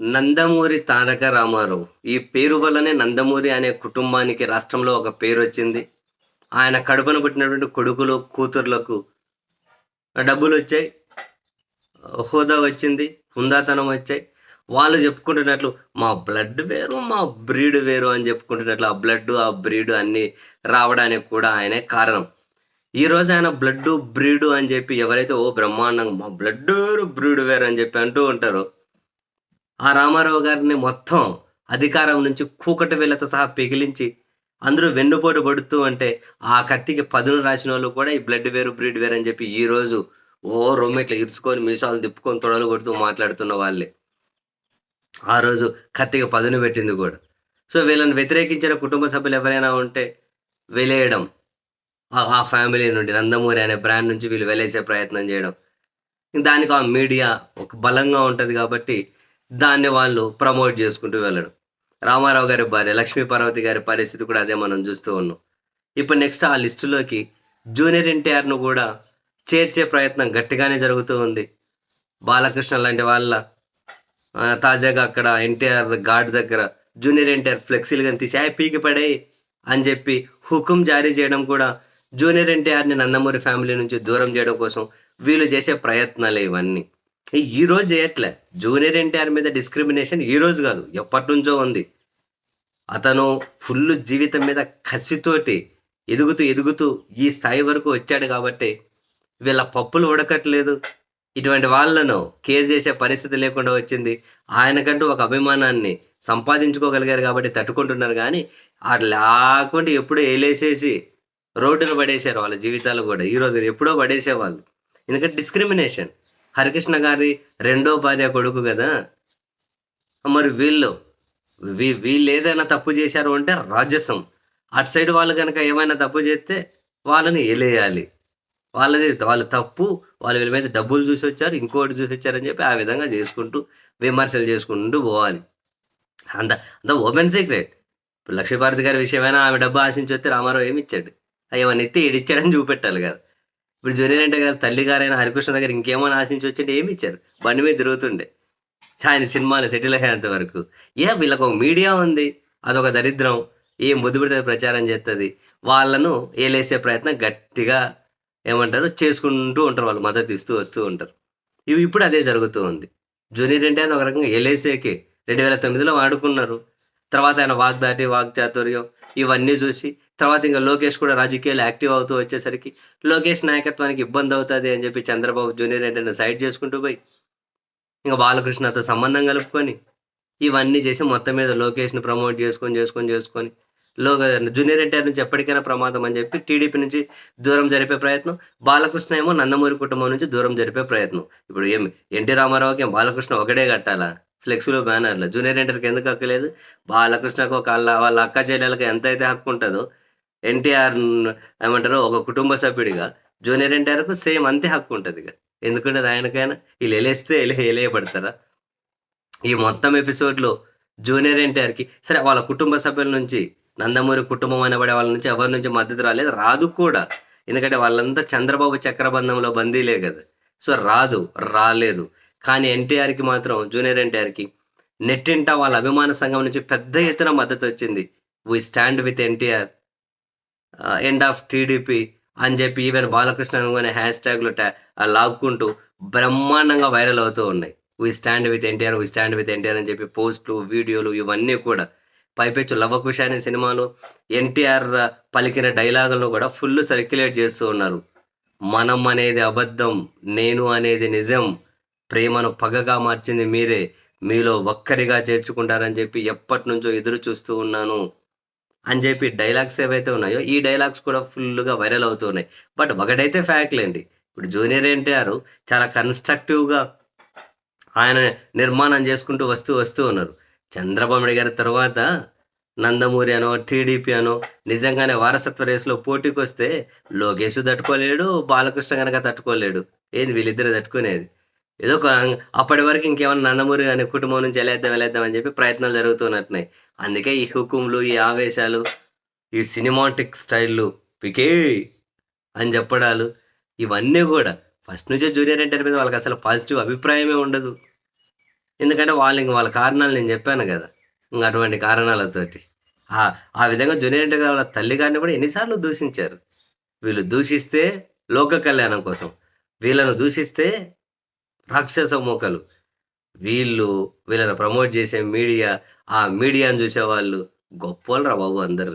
నందమూరి తారక రామారావు. ఈ పేరు వల్లనే నందమూరి అనే కుటుంబానికి రాష్ట్రంలో ఒక పేరు వచ్చింది. ఆయన కడుపున పుట్టినటువంటి కొడుకులు కూతుర్లకు డబ్బులు వచ్చాయి. హోదా వచ్చింది హుందాతనం వచ్చాయి. వాళ్ళు చెప్పుకుంటున్నట్లు మా బ్లడ్ వేరు మా బ్రీడ్ వేరు అని చెప్పుకుంటున్నట్లు ఆ బ్లడ్ ఆ బ్రీడ్ అన్ని రావడానికి కూడా ఆయనే కారణం. ఈ రోజు ఆయన బ్లడ్ బ్రీడ్ అని చెప్పి ఎవరైతే ఓ బ్రహ్మాండంగా మా బ్లడ్ వేరు బ్రీడ్ వేరు అని చెప్పి అంటూ ఉంటారో. ఆ రామారావు గారిని మొత్తం అధికారం నుంచి కూకటి వేళ్ళతో సహా పెగిలించి అందరూ వెన్నుపోటు పడుతూ అంటే ఆ కత్తికి పదును రాసిన వాళ్ళు కూడా ఈ బ్లడ్ వేరు బ్రీడ్ వేరు అని చెప్పి ఈ రోజు ఓ రొమ్మెట్లు ఇరుచుకొని మీసాలు తిప్పుకొని తొడలు కొడుతూ మాట్లాడుతున్న వాళ్ళే. ఆ రోజు కత్తికి పదును పెట్టింది కూడా. సో వీళ్ళని వ్యతిరేకించిన కుటుంబ సభ్యులు ఎవరైనా ఉంటే వెలేయడం ఆ ఫ్యామిలీ నుండి నందమూరి అనే బ్రాండ్ నుంచి వీళ్ళు వెలేసే ప్రయత్నం చేయడం. దానికి ఆ మీడియా ఒక బలంగా ఉంటుంది కాబట్టి దాన్ని వాళ్ళు ప్రమోట్ చేసుకుంటూ వెళ్ళడం. రామారావు గారి భార్య లక్ష్మీ పార్వతి గారి పరిస్థితి కూడా అదే మనం చూస్తూ ఉన్నాం. ఇప్పుడు నెక్స్ట్ ఆ లిస్టులోకి జూనియర్ ఎన్టీఆర్ను కూడా చేర్చే ప్రయత్నం గట్టిగానే జరుగుతూ ఉంది. బాలకృష్ణ లాంటి వాళ్ళ తాజాగా అక్కడ ఎన్టీఆర్ ఘాట్ దగ్గర జూనియర్ ఎన్టీఆర్ ఫ్లెక్సీలు కానీ తీసి హ్యాపీకి పీకి పడే అని చెప్పి హుకుం జారీ చేయడం కూడా జూనియర్ ఎన్టీఆర్ని నందమూరి ఫ్యామిలీ నుంచి దూరం చేయడం కోసం వీళ్ళు చేసే ప్రయత్నాలే ఇవన్నీ. ఈ- రోజు చేయట్లే జూనియర్ ఎన్టీఆర్ మీద డిస్క్రిమినేషన్ ఈ రోజు కాదు ఎప్పటి నుంచో ఉంది. అతను ఫుల్ జీవితం మీద కసితోటి ఎదుగుతూ ఎదుగుతూ ఈ స్థాయి వరకు వచ్చాడు కాబట్టి వీళ్ళ పప్పులు ఉడకట్లేదు. ఇటువంటి వాళ్ళను కేర్ చేసే పరిస్థితి లేకుండా వచ్చింది. ఆయనకంటూ ఒక అభిమానాన్ని సంపాదించుకోగలిగారు కాబట్టి తట్టుకుంటున్నారు కానీ అది లేకుండా ఎప్పుడో ఏలేసేసి రోడ్డున పడేశారు వాళ్ళ జీవితాలు కూడా. ఈరోజు ఎప్పుడో పడేసేవాళ్ళు. ఎందుకంటే డిస్క్రిమినేషన్. హరికృష్ణ గారి రెండో భార్య కొడుకు కదా? మరి వీళ్ళు వీ వీళ్ళు ఏదైనా తప్పు చేశారు అంటే రాజసం. అటు సైడ్ వాళ్ళు కనుక ఏమైనా తప్పు చేస్తే వాళ్ళని ఎలేయాలి వాళ్ళది వాళ్ళ తప్పు వాళ్ళ వీళ్ళ మీద డబ్బులు చూసి వచ్చారు ఇంకోటి చూసి వచ్చారని చెప్పి ఆ విధంగా చేసుకుంటూ విమర్శలు చేసుకుంటూ పోవాలి. అంత అంత ఓపెన్ సీక్రెట్. ఇప్పుడు లక్ష్మీభారతి గారి విషయమైనా ఆమె డబ్బు ఆశించి వస్తే రామారావు ఏమి ఇచ్చాడు? అవన్నీ ఎత్తి ఇడిచ్చాడని చూపెట్టాలి కదా. ఇప్పుడు జూనియర్ అంటే కదా తల్లి గారైన హరికృష్ణ దగ్గర ఇంకేమైనా ఆశించి వచ్చింటే ఏమి ఇచ్చారు? బండి మీద తిరుగుతుండే. ఆయన సినిమాలు సెటిల్ అయ్యేంత వరకు. ఏ వీళ్ళకు ఒక మీడియా ఉంది. అదొక దరిద్రం. ఏం బుద్ధి పెడితే ప్రచారం చేస్తుంది వాళ్ళను ఏలేసే ప్రయత్నం గట్టిగా ఏమంటారు? చేసుకుంటూ ఉంటారు వాళ్ళు. మద్దతు ఇస్తూ వస్తూ ఉంటారు. ఇవి ఇప్పుడు అదే జరుగుతూ ఉంది. జూనియర్ అంటే ఒక రకంగా ఎల్ఏసీకి రెండు వేల తొమ్మిదిలో వాడుకున్నారు. తర్వాత ఆయన వాగ్దాటి వాగ్చాతుర్యం ఇవన్నీ చూసి తర్వాత ఇంకా లోకేష్ కూడా రాజకీయాలు యాక్టివ్ అవుతూ వచ్చేసరికి లోకేష్ నాయకత్వానికి ఇబ్బంది అవుతుంది అని చెప్పి చంద్రబాబు జూనియర్ ఏంటంటే సైడ్ చేసుకుంటూ పోయి ఇంకా బాలకృష్ణతో సంబంధం కలుపుకొని ఇవన్నీ చేసి మొత్తం మీద లోకేష్ని ప్రమోట్ చేసుకొని చేసుకొని చేసుకొని లో జూనియర్ ఎన్టీఆర్ నుంచి ఎప్పటికైనా ప్రమాదం అని చెప్పి టీడీపీ నుంచి దూరం జరిపే ప్రయత్నం బాలకృష్ణ ఏమో నందమూరి కుటుంబం నుంచి దూరం జరిపే ప్రయత్నం. ఇప్పుడు ఏం ఎన్టీ రామారావుకి ఏం బాలకృష్ణ ఒకటే కట్టాలా? ఫ్లెక్స్లో బ్యానర్లు జూనియర్ ఎన్టీఆర్కి ఎందుకు హక్కులేదు బాలకృష్ణకు ఒక వాళ్ళ అక్క చెల్లెలకు ఎంత అయితే హక్కు ఉంటుందో ఎన్టీఆర్ ఏమంటారు ఒక కుటుంబ సభ్యుడిగా జూనియర్ ఎన్టీఆర్కు సేమ్ అంతే హక్కు ఉంటుంది ఇక. ఎందుకంటే అది ఆయనకైనా? వీళ్ళు ఎలేస్తే ఎలేయబడతారా ఈ మొత్తం ఎపిసోడ్లో జూనియర్ ఎన్టీఆర్కి సరే వాళ్ళ కుటుంబ సభ్యుల నుంచి నందమూరి కుటుంబం అనబడే వాళ్ళ నుంచి ఎవరి నుంచి మద్దతు రాలేదు? రాదు కూడా. ఎందుకంటే వాళ్ళంతా చంద్రబాబు చక్రబంధంలో బందీలే కదా. సో రాదు రాలేదు. కానీ ఎన్టీఆర్కి మాత్రం జూనియర్ ఎన్టీఆర్కి నెట్టింట వాళ్ళ అభిమాన సంఘం నుంచి పెద్ద ఎత్తున మద్దతు వచ్చింది. We stand with NTR end of TDP అని చెప్పి ఈవెన్ బాలకృష్ణ అనే హ్యాష్ ట్యాగ్లు లాక్కుంటూ బ్రహ్మాండంగా వైరల్ అవుతూ ఉన్నాయి. We stand with NTR we stand with NTR అని చెప్పి పోస్టులు వీడియోలు ఇవన్నీ కూడా పైపెచ్చు లవకుశ అనే సినిమాలో ఎన్టీఆర్ uh, పలికిన డైలాగులను కూడా ఫుల్ సర్క్యులేట్ చేస్తూ ఉన్నారు. మనం అనేది అబద్ధం నేను అనేది నిజం ప్రేమను పగగా మార్చింది మీరే. మీలో ఒక్కరిగా చేర్చుకుంటారని చెప్పి ఎప్పటి నుంచో ఎదురు చూస్తూ ఉన్నాను అని చెప్పి డైలాగ్స్ ఏవైతే ఉన్నాయో ఈ డైలాగ్స్ కూడా ఫుల్గా వైరల్ అవుతున్నాయి బట్ ఒకటైతే ఫ్యాక్ట్లేండి ఇప్పుడు జూనియర్ ఎన్టీఆర్ చాలా కన్స్ట్రక్టివ్గా ఆయన నిర్మాణం చేసుకుంటూ వస్తూ వస్తూ ఉన్నారు. చంద్రబాబు నాయుడు గారి తర్వాత నందమూరి అనో టీడీపీ అనో నిజంగానే వారసత్వ రేసులో పోటీకి వస్తే లోకేష్ తట్టుకోలేడు బాలకృష్ణ కనుక తట్టుకోలేడు. ఏది వీళ్ళిద్దరు తట్టుకునేది? ఏదో ఒక అప్పటి వరకు ఇంకేమన్నా నందమూరి అనే కుటుంబం నుంచి వెళ్ళేద్దాం వెళ్ళేద్దాం అని చెప్పి ప్రయత్నాలు జరుగుతున్నట్టున్నాయి. అందుకే ఈ హుకుములు ఈ ఆవేశాలు ఈ సినిమాటిక్ స్టైళ్ళు పికే అని చెప్పడాలు ఇవన్నీ కూడా ఫస్ట్ నుంచే జూనియర్ ఎన్టీఆర్ మీద వాళ్ళకి అసలు పాజిటివ్ అభిప్రాయమే ఉండదు. ఎందుకంటే వాళ్ళు ఇంక వాళ్ళ కారణాలు నేను చెప్పాను కదా ఇంక అటువంటి కారణాలతోటి. ఆ ఆ విధంగా జూనియర్ ఎన్టీఆర్ వాళ్ళ తల్లి గారిని కూడా ఎన్నిసార్లు దూషించారు. వీళ్ళు దూషిస్తే లోక కళ్యాణం కోసం వీళ్ళను దూషిస్తే రాక్షస మోకలు. వీళ్ళు వీళ్ళని ప్రమోట్ చేసే మీడియా ఆ మీడియాను చూసేవాళ్ళు వాళ్ళు రా బాబు అందరు.